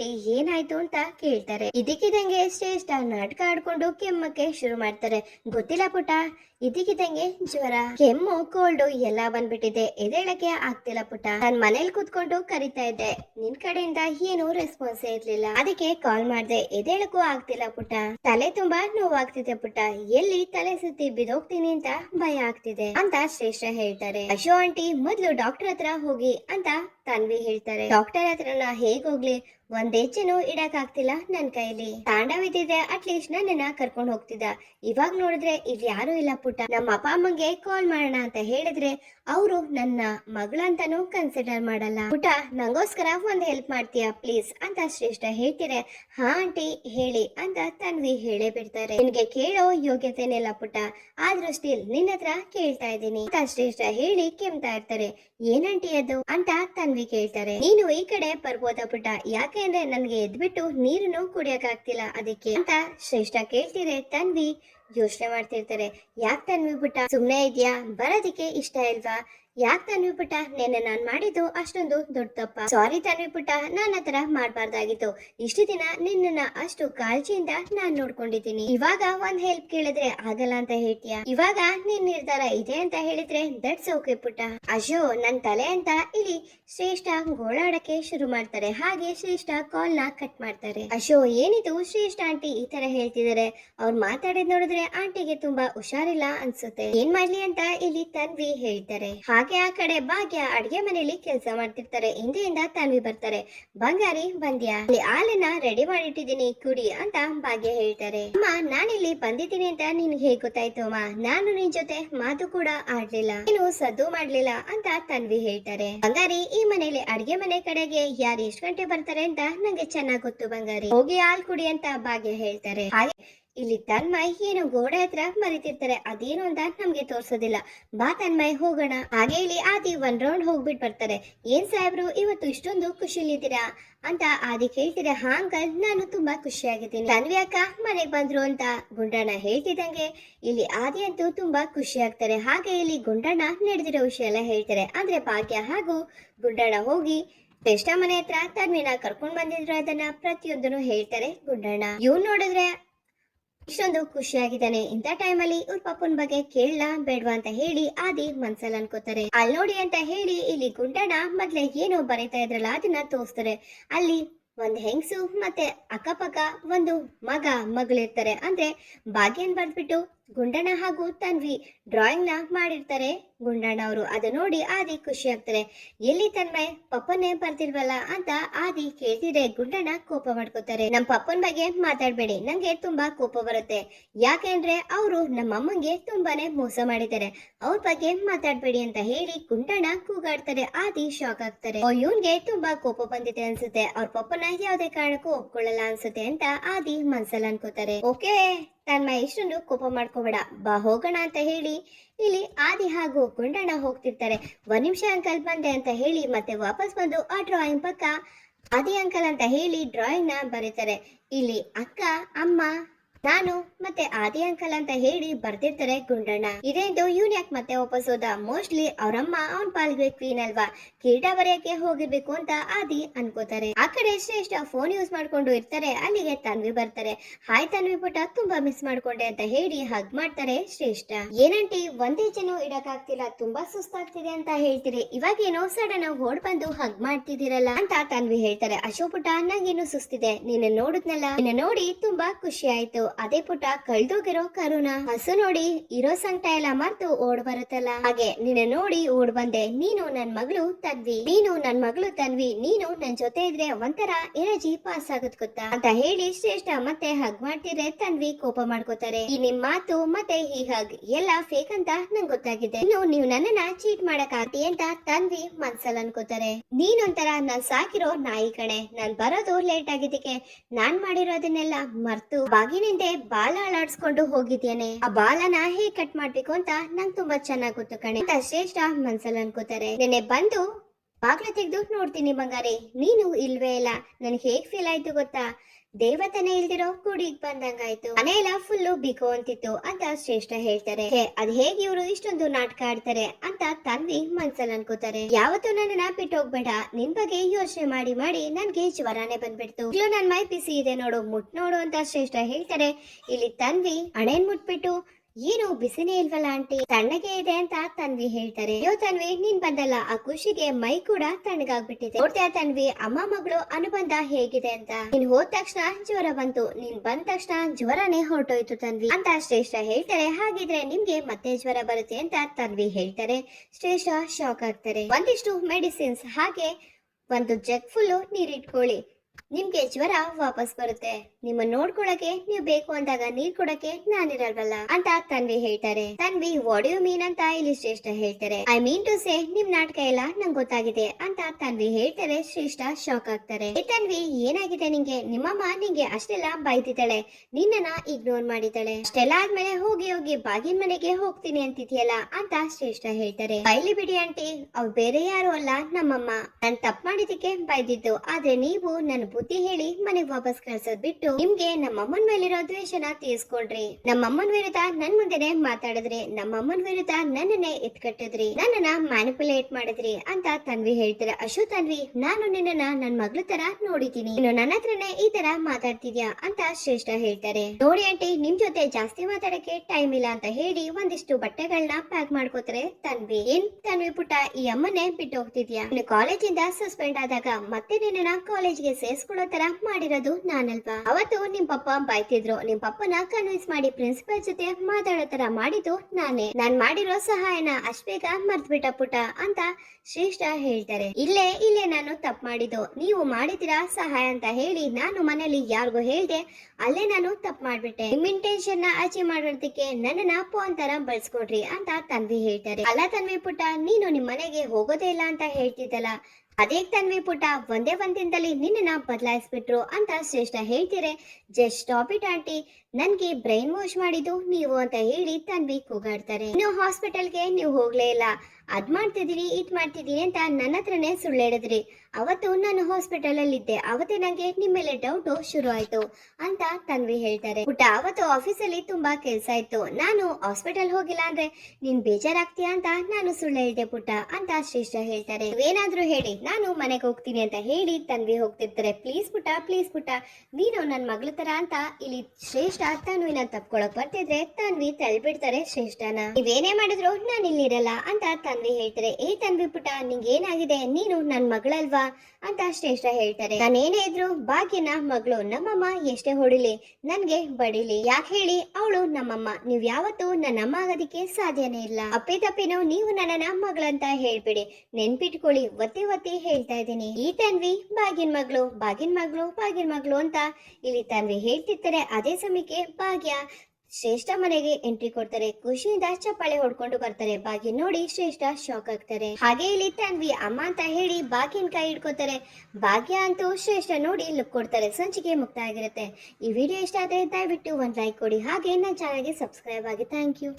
Tea ಏನಾಯ್ತು ಅಂತ ಕೇಳ್ತಾರೆ. ಇದಕ್ಕಿದಂಗೆ ಶ್ರೇಷ್ಠ ನಾಟಕ ಆಡ್ಕೊಂಡು ಕೆಮ್ಮಕ್ಕೆ ಶುರು ಮಾಡ್ತಾರೆ. ಗೊತ್ತಿಲ್ಲ ಪುಟ ಇದಕ್ಕಿದಂಗೆ ಜ್ವರ, ಕೆಮ್ಮು ಕೋಲ್ಡು ಎಲ್ಲ ಬಂದ್ಬಿಟ್ಟಿದೆ. ಎದೇಳಕ್ಕೆ ಆಗ್ತಿಲ್ಲ ಪುಟ ನಾನ್ ಮನೇಲಿ ಕೂತ್ಕೊಂಡು ಕರಿತಾ ಇದ್ದೆ. ನಿನ್ ಕಡೆಯಿಂದ ಏನು ರೆಸ್ಪಾನ್ಸ್ ಇರ್ಲಿಲ್ಲ. ಅದಕ್ಕೆ ಕಾಲ್ ಮಾಡ್ದೆ. ಎದೇಳಕ್ಕೂ ಆಗ್ತಿಲ್ಲ ಪುಟ ತಲೆ ತುಂಬಾ ನೋವಾಗ್ತಿದೆ ಪುಟ ಎಲ್ಲಿ ತಲೆ ಸುತ್ತಿ ಬಿದೋಗ್ತೀನಿ ಅಂತ ಭಯ ಆಗ್ತಿದೆ ಅಂತ ಶ್ರೇಷ್ಠ ಹೇಳ್ತಾರೆ. ಅಶೋ ಆಂಟಿ, ಮೊದ್ಲು ಡಾಕ್ಟರ್ ಹತ್ರ ಹೋಗಿ ಅಂತ ತನ್ವಿ ಹೇಳ್ತಾರೆ. ಡಾಕ್ಟರ್ ಹತ್ರನ ಹೇಗ್ ಹೋಗ್ಲಿ? ಒಂದ್ ಹೆಜ್ಜೆನೂ ಇಡಕ್ ಆಗ್ತಿಲ್ಲ ನನ್ ಕೈಲಿ. ತಾಂಡವಿದ್ದಿದ್ರೆ ಅಟ್ಲೀಸ್ಟ್ ನನ್ನನ್ನ ಕರ್ಕೊಂಡ್ ಹೋಗ್ತಿದ್ದ. ಇವಾಗ ನೋಡಿದ್ರೆ ಇಲ್ಲಿ ಯಾರು ಇಲ್ಲ ಪುಟ್ಟ. ನಮ್ಮ ಅಪ್ಪ ಅಮ್ಮಂಗೆ ಕಾಲ್ ಮಾಡೋಣ ಅಂತ ಹೇಳಿದ್ರೆ ಅವರು ನನ್ನ ಮಗಳಂತಾನೂ ಕನ್ಸಿಡರ್ ಮಾಡಲ್ಲ. ಪುಟ ನಂಗೋಸ್ಕರ ಒಂದ್ ಹೆಲ್ಪ್ ಮಾಡ್ತೀಯಾ ಪ್ಲೀಸ್ ಅಂತ ಶ್ರೇಷ್ಠ ಹೇಳ್ತಿರೆ ಹಾ ಆಂಟಿ, ಹೇಳಿ ಅಂತ ತನ್ವಿ ಹೇಳೇ ಬಿಡ್ತಾರೆ. ನಿನ್ಗೆ ಕೇಳೋ ಯೋಗ್ಯತೆನಿಲ್ಲ ಪುಟ್ಟ. ಆದ್ರೂ ಸ್ಟಿಲ್ ನಿನ್ನ ಹತ್ರ ಕೇಳ್ತಾ ಇದ್ದೀನಿ ಅಂತ ಶ್ರೇಷ್ಠ ಹೇಳಿ ಕೆಮ್ತಾ ಇರ್ತಾರೆ. ಏನಂಟಿ ಅದು? ಅಂತ ತನ್ವಿ ಕೇಳ್ತಾರೆ. ನೀನು ಈ ಕಡೆ ಬರ್ಬೋದ ಪುಟ್ಟ? ಯಾಕೆ ಅಂದ್ರೆ ನನಗೆ ಎದ್ಬಿಟ್ಟು ನೀರನ್ನು ಕುಡಿಯಕ್ಕಾಗ್ತಿಲ್ಲ ಅದಕ್ಕೆ ಅಂತ ಶ್ರೇಷ್ಠ ಕೇಳ್ತಿರೆ ತನ್ವಿ ಯೋಚನೆ ಮಾಡ್ತಿರ್ತಾರೆ. ಯಾಕೆ ತನ್ವಿ ಪುಟ್ಟ ಸುಮ್ನೆ ಇದ್ಯಾ? ಬರೋದಿಕ್ಕೆ ಇಷ್ಟ ಇಲ್ವಾ? ಯಾಕೆ ತನ್ವಿ ಬಿಟ್ಟ ನೆನ್ನೆ ನಾನು ಮಾಡಿದ್ದು ಅಷ್ಟೊಂದು ದೊಡ್ಡ ತಪ್ಪ. ಸಾರಿ ತನ್ವಿ ಪುಟ್ಟ ಆ ಥರ ಮಾಡಬಾರ್ದಾಗಿತ್ತು. ಇಷ್ಟು ದಿನ ನಿನ್ನನ್ನ ಅಷ್ಟು ಕಾಳಜಿಯಿಂದ ನಾನು ನೋಡ್ಕೊಂಡಿದ್ದೀನಿ. ಇವಾಗ ಒಂದ್ ಹೆಲ್ಪ್ ಕೇಳಿದ್ರೆ ಆಗಲ್ಲ ಅಂತ ಹೇಳ್ತೀಯ? ಇವಾಗ ನಿನ್ ನಿರ್ಧಾರ ಇದೆ ಅಂತ ಹೇಳಿದ್ರೆ ದಟ್ಸ್ ಓಕೆ ಪುಟ್ಟ. ಅಶೋ ನನ್ ತಲೆ ಅಂತ ಇಲ್ಲಿ ಶ್ರೇಷ್ಠ ಗೋಳಾಡಕ್ಕೆ ಶುರು ಮಾಡ್ತಾರೆ. ಹಾಗೆ ಶ್ರೇಷ್ಠ ಕಾಲ್ನ ಕಟ್ ಮಾಡ್ತಾರೆ. ಅಶೋ ಏನಿದು? ಶ್ರೇಷ್ಠ ಆಂಟಿ ಈ ತರ ಹೇಳ್ತಿದ್ದಾರೆ ಅವ್ರು ಮಾತಾಡಿದ್ ನೋಡಿದ್ರೆ ಆಂಟಿಗೆ ತುಂಬಾ ಹುಷಾರಿಲ್ಲ ಅನ್ಸುತ್ತೆ. ಏನ್ ಮಾಡ್ಲಿ ಅಂತ ಇಲ್ಲಿ ತನ್ವಿ ಹೇಳ್ತಾರೆ. ಹಾಗೆ ಆ ಕಡೆ ಭಾಗ್ಯ ಅಡ್ಗೆ ಮನೆಯಲ್ಲಿ ಕೆಲಸ ಮಾಡ್ತಿರ್ತಾರೆ. ಹಿಂದೆಯಿಂದ ತನ್ವಿ ಬರ್ತಾರೆ. ಬಂಗಾರಿ, ಬಂದ್ಯಾ? ಇಲ್ಲಿ ಹಾಲನ್ನ ರೆಡಿ ಮಾಡಿಟ್ಟಿದ್ದೀನಿ. ಕುಡಿ ಅಂತ ಭಾಗ್ಯ ಹೇಳ್ತಾರೆ. ಅಮ್ಮ, ನಾನಿಲ್ಲಿ ಬಂದಿದ್ದೀನಿ ಅಂತ ನಿನ್ಗೆ ಹೇಗ್ ಗೊತ್ತಾಯ್ತು ಅಮ್ಮ? ನಾನು ನಿನ್ ಜೊತೆ ಮಾತು ಕೂಡ ಆಡ್ಲಿಲ್ಲ. ನೀನು ಸದ್ದು ಮಾಡ್ಲಿಲ್ಲ ಅಂತ ತನ್ವಿ ಹೇಳ್ತಾರೆ. ಬಂಗಾರಿ, ಈ ಮನೇಲಿ ಅಡ್ಗೆ ಮನೆ ಕಡೆಗೆ ಯಾರು ಎಷ್ಟು ಗಂಟೆ ಬರ್ತಾರೆ ಅಂತ ನಂಗೆ ಚೆನ್ನಾಗ್ ಗೊತ್ತು ಬಂಗಾರಿ. ಹೋಗಿ ಹಾಲ್ ಕುಡಿ ಅಂತ ಭಾಗ್ಯ ಹೇಳ್ತಾರೆ. ಹಾಗೆ ಇಲ್ಲಿ ತನ್ಮಯ್ ಏನು ಗೋಡೆ ಹತ್ರ ಮರಿತಿರ್ತಾರೆ. ಅದೇನು ಅಂತ ನಮ್ಗೆ ತೋರ್ಸೋದಿಲ್ಲ. ಬಾ ತನ್ಮಯ್, ಹೋಗೋಣ. ಹಾಗೆ ಇಲ್ಲಿ ಆದಿ ಒನ್ ರೌಂಡ್ ಹೋಗ್ಬಿಟ್ ಬರ್ತಾರೆ. ಏನ್ ಸಾಹೇಬ್ರು, ಇವತ್ತು ಇಷ್ಟೊಂದು ಖುಷಿಲಿದ್ದೀರಾ? ಅಂತ ಆದಿ ಕೇಳ್ತಿದ್ರೆ ಹಾ ಅಂಕಲ್ ನಾನು ತುಂಬಾ ಖುಷಿಯಾಗಿದ್ದೀನಿ. ತನ್ವಿ ಅಕ್ಕ, ಮನೆಗ್ ಬಂದ್ರು ಅಂತ ಗುಂಡಣ್ಣ ಹೇಳ್ತಿದ್ದಂಗೆ ಇಲ್ಲಿ ಆದಿ ಅಂತೂ ತುಂಬಾ ಖುಷಿ ಆಗ್ತಾರೆ ಹಾಗೆ ಇಲ್ಲಿ ಗುಂಡಣ್ಣ ನಡೆದಿರೋ ವಿಷಯ ಎಲ್ಲ ಹೇಳ್ತಾರೆ. ಅಂದ್ರೆ ಭಾಗ್ಯ ಹಾಗೂ ಗುಂಡಣ್ಣ ಹೋಗಿ ಶ್ರೇಷ್ಠ ಮನೆ ಹತ್ರ ತನ್ವಿನ ಕರ್ಕೊಂಡ್ ಬಂದಿದ್ರು. ಅದನ್ನ ಪ್ರತಿಯೊಂದನ್ನು ಹೇಳ್ತಾರೆ ಗುಂಡಣ್ಣ. ಇವ್ ನೋಡಿದ್ರೆ ಇಷ್ಟೊಂದು ಖುಷಿಯಾಗಿದ್ದಾನೆ ಇಂಥ ಟೈಮಲ್ಲಿ ಇವ್ರ ಪಪ್ಪನ್ ಬಗ್ಗೆ ಕೇಳಲ್ಲ ಬೇಡ್ವಾ ಅಂತ ಹೇಳಿ ಆದಿ ಮನ್ಸಲ್ಲಿ ಅನ್ಕೋತಾರೆ. ಅಲ್ಲಿ ನೋಡಿ ಅಂತ ಹೇಳಿ ಇಲ್ಲಿ ಗುಂಡಣ್ಣ ಮೊದ್ಲೆ ಏನೋ ಬರೀತಾ ಇದ್ರಲ್ಲ ಅದನ್ನ ತೋರಿಸ್ತಾರೆ. ಅಲ್ಲಿ ಒಂದ್ ಹೆಂಗಸು ಮತ್ತೆ ಅಕ್ಕಪಕ್ಕ ಒಂದು ಮಗ ಮಗಳಿರ್ತಾರೆ. ಅಂದ್ರೆ ಭಾಗ್ಯನ್ ಬರ್ದ್ಬಿಟ್ಟು ಗುಂಡಣ್ಣ ಹಾಗೂ ತನ್ವಿ ಡ್ರಾಯಿಂಗ್ನ ಮಾಡಿರ್ತಾರೆ. ಗುಂಡಣ್ಣ ಅವರು ಅದು ನೋಡಿ ಆದಿ ಖುಷಿ ಆಗ್ತಾರೆ. ಎಲ್ಲಿ ತನ್ಮಯ್ ಪಪ್ಪನೇ ಬರ್ತಿಲ್ವಲ್ಲ ಅಂತ ಆದಿ ಕೇಳ್ತಿದ್ರೆ ಗುಂಡಣ್ಣ ಕೋಪ ಮಾಡ್ಕೋತಾರೆ. ನಮ್ ಪಪ್ಪನ್ ಬಗ್ಗೆ ಮಾತಾಡ್ಬೇಡಿ, ನಂಗೆ ತುಂಬಾ ಕೋಪ ಬರುತ್ತೆ. ಯಾಕೆಂದ್ರೆ ಅವರು ನಮ್ಮ ಅಮ್ಮಂಗೆ ತುಂಬಾನೇ ಮೋಸ ಮಾಡಿದ್ದಾರೆ. ಅವ್ರ ಬಗ್ಗೆ ಮಾತಾಡ್ಬೇಡಿ ಅಂತ ಹೇಳಿ ಗುಂಡಣ್ಣ ಕೂಗಾಡ್ತಾರೆ. ಆದಿ ಶಾಕ್ ಆಗ್ತಾರೆ. ಇವನ್ಗೆ ತುಂಬಾ ಕೋಪ ಬಂದಿದೆ ಅನ್ಸುತ್ತೆ. ಅವ್ರ ಪಪ್ಪನ ಯಾವ್ದೇ ಕಾರಣಕ್ಕೂ ಒಪ್ಕೊಳ್ಳಲ್ಲ ಅನ್ಸುತ್ತೆ ಅಂತ ಆದಿ ಮನ್ಸಲ್ಲಿ ಅನ್ಕೋತಾರೆ. ಓಕೆ ತನ್ಮ ಇಷ್ಟೊಂದು ಕೋಪ ಮಾಡ್ಕೋಬೇಡ. ಬಾ ಹೋಗೋಣ ಅಂತ ಹೇಳಿ. ಇಲ್ಲಿ ಆದಿ ಹಾಗೂ ಗುಂಡಣ್ಣ ಹೋಗ್ತಿರ್ತಾರೆ. ಒಂದ್ ನಿಮಿಷ ಅಂಕಲ್ ಬಂದೆ ಅಂತ ಹೇಳಿ, ಮತ್ತೆ ವಾಪಸ್ ಬಂದು ಆ ಡ್ರಾಯಿಂಗ್ ಪಕ್ಕ ಆದಿ ಅಂಕಲ್ ಅಂತ ಹೇಳಿ ಡ್ರಾಯಿಂಗ್ನ ಬರೀತಾರೆ. ಇಲ್ಲಿ ಅಕ್ಕ, ಅಮ್ಮ ನಾನು ಮತ್ತೆ ಆದಿ ಅಂಕಲ್ ಅಂತ ಹೇಳಿ ಬರ್ತಿರ್ತಾರೆ ಗುಂಡಣ್ಣ. ಇದೇಂದು ಇವ್ನ್ ಮತ್ತೆ ವಾಪಸ್ ಹೋದ ಮೋಸ್ಟ್ಲಿ ಅವರಮ್ಮ ಅವ್ನ್ ಪಾಲ್ಗೆ ಕ್ವೀನ್ ಅಲ್ವಾ? ಕೀಟ ಬರೆಯಕ್ಕೆ ಹೋಗಿರ್ಬೇಕು ಅಂತ ಆದಿ ಅನ್ಕೋತಾರೆ. ಆ ಕಡೆ ಶ್ರೇಷ್ಠ ಫೋನ್ ಯೂಸ್ ಮಾಡ್ಕೊಂಡು ಇರ್ತಾರೆ. ಅಲ್ಲಿಗೆ ತನ್ವಿ ಬರ್ತಾರೆ. ಹಾಯ್ ತನ್ವಿ ಪುಟ ತುಂಬಾ ಮಿಸ್ ಮಾಡ್ಕೊಂಡೆ ಅಂತ ಹೇಳಿ ಹಗ್ ಮಾಡ್ತಾರೆ ಶ್ರೇಷ್ಠ. ಏನಂಟಿ, ಒಂದೇ ಜನ ಇಡಕ್ ಆಗ್ತಿಲ್ಲ ತುಂಬಾ ಸುಸ್ತಾಗ್ತಿದೆ ಅಂತ ಹೇಳ್ತೀರಿ. ಇವಾಗೇನೋ ಸಡನ್ ಆಗಿ ಓಡ್ ಬಂದು ಹಗ್ ಮಾಡ್ತಿದ್ದೀರಲ್ಲ ಅಂತ ತನ್ವಿ ಹೇಳ್ತಾರೆ. ಅಶೋಕ್ ಪುಟ ನಂಗೇನು ಸುಸ್ತಿದೆ. ನಿನ್ನ ನೋಡಿದ್ನಲ್ಲ? ನಿನ್ನ ನೋಡಿ ತುಂಬಾ ಖುಷಿ ಆಯ್ತು. ಅದೇ ಪುಟ ಕಳ್ದೋಗಿರೋ ಕರುಣ. ಹಸು ನೋಡಿ ಇರೋ ಸಂಕಟ ಎಲ್ಲ ಮರ್ತು ಓಡ್ ಬರುತ್ತಲ್ಲ. ಹಾಗೆ ನಿನ್ನ ನೋಡಿ ಓಡ್ ಬಂದೆ. ನೀನು ನನ್ ಮಗಳು ತನ್ವಿ. ನೀನು ನನ್ ಮಗಳು ತನ್ವಿ. ನೀನು ನನ್ ಜೊತೆ ಇದ್ರೆ ಒಂಥರ ಎನರ್ಜಿ ಪಾಸ್ ಆಗುತ್ತೆ ಗೊತ್ತಾ? ಅಂತ ಹೇಳಿ ಶ್ರೇಷ್ಠ ಮತ್ತೆ ಹಗ್ ಮಾಡ್ತಿದ್ರೆ ತನ್ವಿ ಕೋಪ ಮಾಡ್ಕೋತಾರೆ. ಈ ನಿಮ್ ಮಾತು ಮತ್ತೆ ಈ ಹಗ್ ಎಲ್ಲ ಫೇಕ್ ಅಂತ ನಂಗೆ ಗೊತ್ತಾಗಿದೆ. ಇನ್ನು ನೀವು ನನ್ನನ್ನ ಚೀಟ್ ಮಾಡಕ್ ಆಗ್ತಿ ಅಂತ ತನ್ವಿ ಮನ್ಸಲ್ ಅನ್ಕೋತಾರೆ. ನೀನೊಂಥರ ನಾನ್ ಸಾಕಿರೋ ನಾಯಿ ಕಣೆ. ನಾನ್ ಬರೋದು ಲೇಟ್ ಆಗಿದ್ದಕ್ಕೆ ನಾನ್ ಮಾಡಿರೋದನ್ನೆಲ್ಲ ಮರ್ತು. ಬಾಗಿನಿಂದ ಬಾಲ ಅಳಾಡ್ಸ್ಕೊಂಡು ಹೋಗಿದ್ದೇನೆ ಆ ಬಾಲನ ಹೇಗೆ ಕಟ್ ಮಾಡ್ಬೇಕು ಅಂತ ನಂಗೆ ತುಂಬಾ ಚೆನ್ನಾಗಿ ಗೊತ್ತು ಕಣೆ. ಅಂತ ಶ್ರೇಷ್ಠ ಮನ್ಸಲ್ಲಿ ಅನ್ಕೋತಾರೆ. ನಿನ್ನೆ ಬಂದು ಬಾಗ್ಲು ತೆಗೆದು ನೋಡ್ತೀನಿ ಬಂಗಾರಿ. ನೀನು ಇಲ್ವೇ ಇಲ್ಲ? ನನ್ಗೆ ಹೇಗ್ ಫೀಲ್ ಆಯ್ತು ಗೊತ್ತಾ? ದೇವತನೇ ಇಲ್ದಿರೋ ಕುಡಿಗ್ ಬಂದಂಗಾಯ್ತು. ಮನೆ ಎಲ್ಲ ಫುಲ್ಲು ಬಿಕೋ ಅಂತಿತ್ತು ಅಂತ ಶ್ರೇಷ್ಠ ಹೇಳ್ತಾರೆ. ಅದ್ ಹೇಗೆ ಇವರು ಇಷ್ಟೊಂದು ನಾಟಕ ಆಡ್ತಾರೆ ಅಂತ ತನ್ವಿ ಮನ್ಸಲ್ಲಿ ಅನ್ಕೋತಾರೆ. ಯಾವತ್ತೂ ನನ್ನ ಬಿಟ್ಟು ಹೋಗ್ಬೇಡ. ನಿನ್ ಬಗ್ಗೆ ಯೋಚನೆ ಮಾಡಿ ಮಾಡಿ ನನ್ಗೆ ಜ್ವರಾನೇ ಬಂದ್ಬಿಡ್ತು. ಇಲ್ಲೂ ನನ್ ಮೈ ಬಿಸಿ ಇದೆ ನೋಡು, ಮುಟ್ ನೋಡು ಅಂತ ಶ್ರೇಷ್ಠ ಹೇಳ್ತಾರೆ. ಇಲ್ಲಿ ತನ್ವಿ ಹಣೆನ್ ಮುಟ್ಬಿಟ್ಟು ಏನು ಬಿಸಿನೇ ಇಲ್ವಲ್ಲ ಆಂಟಿ? ತಣ್ಣಗೆ ಇದೆ ಅಂತ ತನ್ವಿ ಹೇಳ್ತಾರೆ. ಅಯ್ಯೋ ತನ್ವಿ, ನೀನ್ ಬಂದಲ್ಲ? ಆ ಖುಷಿಗೆ ಮೈ ಕೂಡ ತಣ್ಣಗಾಗ್ಬಿಟ್ಟಿದೆ. ನೋಡ್ತೀಯ ತನ್ವಿ, ಅಮ್ಮ ಮಗಳು ಅನುಬಂಧ ಹೇಗಿದೆ ಅಂತ? ನೀನ್ ಹೋದ ತಕ್ಷಣ ಜ್ವರ ಬಂತು. ನೀನ್ ಬಂದ ತಕ್ಷಣ ಜ್ವರನೇ ಹೊರಟೋಯ್ತು ತನ್ವಿ. ಅಂತ ಶ್ರೇಷ್ಠ ಹೇಳ್ತಾರೆ. ಹಾಗಿದ್ರೆ ನಿಮ್ಗೆ ಮತ್ತೆ ಜ್ವರ ಬರುತ್ತೆ ಅಂತ ತನ್ವಿ ಹೇಳ್ತಾರೆ. ಶ್ರೇಷ್ಠ ಶಾಕ್ ಆಗ್ತಾರೆ. ಒಂದಿಷ್ಟು ಮೆಡಿಸಿನ್ಸ್ ಹಾಗೆ ಒಂದು ಜಗ್ ಫುಲ್ ನೀರಿಟ್ಕೊಳ್ಳಿ. ನಿಮ್ಗೆ ಜ್ವರ ವಾಪಸ್ ಬರುತ್ತೆ. ನಿಮ್ಮ ನೋಡ್ಕೊಳಕ್ಕೆ ನೀವು ಬೇಕು ಅಂದಾಗ ನೀರ್ ಕೊಡಕ್ಕೆ ನಾನಿರಲ್ವಲ್ಲ? ಅಂತ ತನ್ವಿ ಹೇಳ್ತಾರೆ. ತನ್ವಿ ವಾಡಿಯು ಮೀನ್ ಅಂತ ಇಲ್ಲಿ ಶ್ರೇಷ್ಠ ಹೇಳ್ತಾರೆ. ಐ ಮೀನ್ ಟು ಸೇ ನಿಮ್ ನಾಟಕ ಎಲ್ಲ ನಂಗೆ ಗೊತ್ತಾಗಿದೆ ಅಂತ ತನ್ವಿ ಹೇಳ್ತಾರೆ. ಶ್ರೇಷ್ಠ ಶಾಕ್ ಆಗ್ತಾರೆ. ಏ ತನ್ವಿ, ಏನಾಗಿದೆ ನಿಂಗೆ? ನಿಮ್ಮಮ್ಮ ನಿಂಗೆ ಅಷ್ಟೆಲ್ಲ ಬೈದಿದ್ದಾಳೆ. ನಿನ್ನನ್ನ ಇಗ್ನೋರ್ ಮಾಡಿದ್ದಾಳೆ. ಅಷ್ಟೆಲ್ಲ ಆದ್ಮೇಲೆ ಹೋಗಿ ಹೋಗಿ ಬಾಗಿನ ಮನೆಗೆ ಹೋಗ್ತೀನಿ ಅಂತಿದ್ಯಲ್ಲ ಅಂತ ಶ್ರೇಷ್ಠ ಹೇಳ್ತಾರೆ. ಬೈಲಿ ಬಿಡಿ ಆಂಟಿ ಅವ್ ಬೇರೆ ಯಾರು ಅಲ್ಲ ನಮ್ಮಮ್ಮ. ನಾನ್ ತಪ್ಪು ಮಾಡಿದಕ್ಕೆ ಬೈದಿದ್ದು. ಆದ್ರೆ ನೀವು ನನ್ನ ಬುದ್ಧಿ ಹೇಳಿ ಮನೆಗ್ ವಾಪಸ್ ಕಳ್ಸೋದ್ ಬಿಟ್ಟು ನಿಮ್ಗೆ ನಮ್ಮಮ್ಮನ ಮೇಲಿರೋ ದ್ವೇಷನ ತೀರ್ಸ್ಕೊಳ್ರಿ. ನಮ್ಮಮ್ಮನ ವಿರುದ್ಧ ನನ್ ಮುಂದೆನೆ ಮಾತಾಡಿದ್ರಿ. ನಮ್ಮಮ್ಮನ ವಿರುದ್ಧ ನನ್ನನ್ನೇ ಎತ್ಕಟ್ಟಿದ್ರಿ. ನನ್ನನ್ನ ಮ್ಯಾನಿಪುಲೇಟ್ ಮಾಡಿದ್ರಿ ಅಂತ ತನ್ವಿ ಹೇಳ್ತಾರೆ ಅಶು, ತನ್ವಿ, ನಾನು ನಿನ್ನನ್ನ ನನ್ ಮಗ್ಳ ತರ ನೋಡಿದೀನಿ. ಇನ್ನು ನನ್ನ ಹತ್ರನೇ ಈ ತರ ಮಾತಾಡ್ತಿದ್ಯಾ ಅಂತ ಶ್ರೇಷ್ಠ ಹೇಳ್ತಾರೆ. ನೋಡಿ ಆಂಟಿ, ನಿಮ್ ಜೊತೆ ಜಾಸ್ತಿ ಮಾತಾಡಕ್ಕೆ ಟೈಮ್ ಇಲ್ಲ ಅಂತ ಹೇಳಿ ಒಂದಿಷ್ಟು ಬಟ್ಟೆಗಳನ್ನ ಪ್ಯಾಕ್ ಮಾಡ್ಕೋತಾರೆ ತನ್ವಿ. ಏನ್ ತನ್ವಿ ಪುಟ್ಟ, ಈ ಅಮ್ಮನೆ ಬಿಟ್ಟು ಹೋಗ್ತಿದ್ಯಾ ಇನ್ನು ಕಾಲೇಜಿಂದ ಸಸ್ಪೆಂಡ್ ಆದಾಗ ಮತ್ತೆ ನಿನ್ನ ಕಾಲೇಜ್ಗೆ ಸೇರ್ಸ್ಕೊಳ್ಳೋ ತರ ಮಾಡಿರೋದು ನಾನಲ್ವಾ? ಅವತ್ತು ನಿಮ್ ಪಪ್ಪ ಬೈತಿದ್ರು ನಿಮ್ ಪಪ್ಪನ ಕನ್ವಿನ್ಸ್ ಮಾಡಿ ಪ್ರಿನ್ಸಿಪಲ್ ಜೊತೆ ಮಾತಾಡೋ ತರ ಮಾಡಿದ್ದು ನಾನೇ. ನಾನ್ ಮಾಡಿರೋ ಸಹಾಯನ ಅಷ್ಟ್ ಬೇಗ ಮರ್ತ್ಬಿಟ್ಟ ಪುಟ ಅಂತ ಶ್ರೇಷ್ಠ ಹೇಳ್ತಾರೆ. ಇಲ್ಲೇ ಇಲ್ಲೇ ನಾನು ತಪ್ಪು ಮಾಡಿದ್ದು. ನೀವು ಮಾಡಿದಿರಾ ಸಹಾಯ ಅಂತ ಹೇಳಿ ನಾನು ಮನೇಲಿ ಯಾರಿಗೂ ಹೇಳ್ದೆ ಅಲ್ಲೇ ನಾನು ತಪ್ಪು ಮಾಡ್ಬಿಟ್ಟೆ. ನಿಮ್ ಇಂಟೆನ್ಷನ್ನ ಅಚೀವ್ ಮಾಡೋದಕ್ಕೆ ನನ್ನ ಫೋನ್ ತರ ಬಳಸ್ಕೊಡ್ರಿ ಅಂತ ತನ್ವಿ ಹೇಳ್ತಾರೆ. ಅಲ್ಲ ತನ್ವಿ ಪುಟ್ಟ, ನೀನು ನಿಮ್ ಮನೆಗೆ ಹೋಗೋದೇ ಇಲ್ಲ ಅಂತ ಹೇಳ್ತಿದ್ದಲ್ಲ. ಅದೇ ತನ್ವಿ ಪುಟ್ಟ, ಒಂದೇ ಒಂದ್ ದಿನದಲ್ಲಿ ನಿನ್ನನ್ನ ಬದಲಾಯಿಸ್ಬಿಟ್ರು ಅಂತ ಶ್ರೇಷ್ಠ ಹೇಳ್ತೀರೆ ಜಸ್ಟ್ ಸ್ಟಾಪ್ ಇಟ್ ಆಂಟಿ. ನನ್ಗೆ ಬ್ರೈನ್ ವಾಶ್ ಮಾಡಿದ್ದು ನೀವು ಅಂತ ಹೇಳಿ ತನ್ವಿ ಕೂಗಾಡ್ತಾರೆ. ನೀವು ಹಾಸ್ಪಿಟಲ್ಗೆ ನೀವು ಹೋಗ್ಲೇ ಇಲ್ಲ. ಅದ್ ಮಾಡ್ತಿದೀನಿ ಇದ್ ಮಾಡ್ತಿದೀನಿ ಅಂತ ನನ್ನ ಹತ್ರನೇ ಸುಳ್ಳು ಹೇಳಿದ್ರಿ. ಅವತ್ತು ನಾನು ಹಾಸ್ಪಿಟಲ್ ಅಲ್ಲಿ ಇದ್ದೆ ಅವತ್ತೇ ನಂಗೆ ನಿಮ್ಮ ಡೌಟ್ ಶುರು ಆಯ್ತು ಅಂತ ತನ್ವಿ ಹೇಳ್ತಾರೆ. ಪುಟ್ಟ ಅವತ್ತು ಆಫೀಸಲ್ಲಿ ತುಂಬಾ ಕೆಲಸ ಇತ್ತು. ನಾನು ಹಾಸ್ಪಿಟಲ್ ಹೋಗಿಲ್ಲ ಅಂದ್ರೆ ನೀನ್ ಬೇಜಾರಾಗ್ತೀಯಾ ಅಂತ ನಾನು ಸುಳ್ಳು ಹೇಳಿದೆ ಪುಟ್ಟ ಅಂತ ಶ್ರೇಷ್ಠ ಹೇಳ್ತಾರೆ. ಏನಾದ್ರೂ ಹೇಳಿ, ನಾನು ಮನೆಗೆ ಹೋಗ್ತೀನಿ ಅಂತ ಹೇಳಿ ತನ್ವಿ ಹೋಗ್ತಿರ್ತಾರೆ. ಪ್ಲೀಸ್ ಪುಟ್ಟ ಪ್ಲೀಸ್ ಪುಟ್ಟ, ನೀನು ನನ್ ಮಗಳ ತರ ಅಂತ ಇಲ್ಲಿ ಶ್ರೇಷ್ಠ ತನ್ವಿನ ತಪ್ಕೊಳಕ್ ಬರ್ತಿದ್ರೆ ತನ್ವಿ ತಳ್ಬಿಡ್ತಾರೆ ಶ್ರೇಷ್ಠನ. ನೀವೇನೇ ಮಾಡಿದ್ರು ನಾನು ಇಲ್ಲಿರಲ್ಲ ಅಂತ ತನ್ವಿ ಹೇಳ್ತಾರೆ. ಏ ತನ್ವಿ ಪುಟ ನಿಂಗೆ ಏನಾಗಿದೆ ನೀನು ನನ್ ಮಗಳಲ್ವಾ? ಅಂತ ಶ್ರೇಷ್ಠ ಹೇಳ್ತಾರೆ. ನಾನೇನೇ ಇದ್ರು, ಭಾಗ್ಯನ ಮಗಳು, ನಮ್ಮಮ್ಮ ಎಷ್ಟೇ ಹೊಡಿಲಿ ನನ್ಗೆ ಬಡಿಲಿ. ಯಾಕೆ ಹೇಳಿ? ಅವಳು, ನಮ್ಮಮ್ಮ. ನೀವ್ ಯಾವತ್ತೂ ನನ್ನ ಅಮ್ಮ ಆಗೋದಿಕ್ಕೆ ಸಾಧ್ಯನೇ ಇಲ್ಲ. ಅಪ್ಪಿ ತಪ್ಪಿನೋ ನೀವು ನನ್ನ ಮಗಳಂತ ಹೇಳ್ಬಿಡಿ. ನೆನ್ಪಿಟ್ಕೊಳ್ಳಿ, ಒತ್ತಿ ಒತ್ತಿ ಹೇಳ್ತಾ ಇದ್ದೀನಿ. ಈ ತನ್ವಿ, ಬಾಗಿನ ಮಗಳು. ಬಾಗಿನ ಮಗಳು ಬಾಗಿನ ಮಗಳು ಅಂತ. ಇಲ್ಲಿ ತನ್ವಿ ಹೇಳ್ತಿರ್ತಾರೆ, ಅದೇ ಸಮಯಕ್ಕೆ ಭಾಗ್ಯ. ಶ್ರೇಷ್ಠ ಮನೆಗೆ ಎಂಟ್ರಿ ಕೊಡ್ತಾರೆ, ಖುಷಿಯಿಂದ ಚಪ್ಪಾಳೆ ಹೊಡ್ಕೊಂಡು ಬರ್ತಾರೆ ಬಾಗಿ ನೋಡಿ ಶ್ರೇಷ್ಠ ಶಾಕ್ ಆಗ್ತಾರೆ. ಹಾಗೆ ಇಲ್ಲಿ ತನ್ವಿ, ಅಮ್ಮ ಅಂತ ಹೇಳಿ ಬಾಗಿನ ಕೈ ಹಿಡ್ಕೋತಾರೆ ಭಾಗ್ಯ ಅಂತೂ ಶ್ರೇಷ್ಠ ನೋಡಿ ಲುಕ್ ಕೊಡ್ತಾರೆ, ಸಂಚಿಕೆ ಮುಕ್ತ ಆಗಿರುತ್ತೆ ಈ ವಿಡಿಯೋ ಇಷ್ಟ ಆದ್ರೆ ದಯವಿಟ್ಟು ಒಂದ್ ಲೈಕ್ ಕೊಡಿ, ಹಾಗೆ ನನ್ನ ಚಾನಲ್ಗೆ ಸಬ್ಸ್ಕ್ರೈಬ್ ಆಗಿ ಥ್ಯಾಂಕ್ ಯು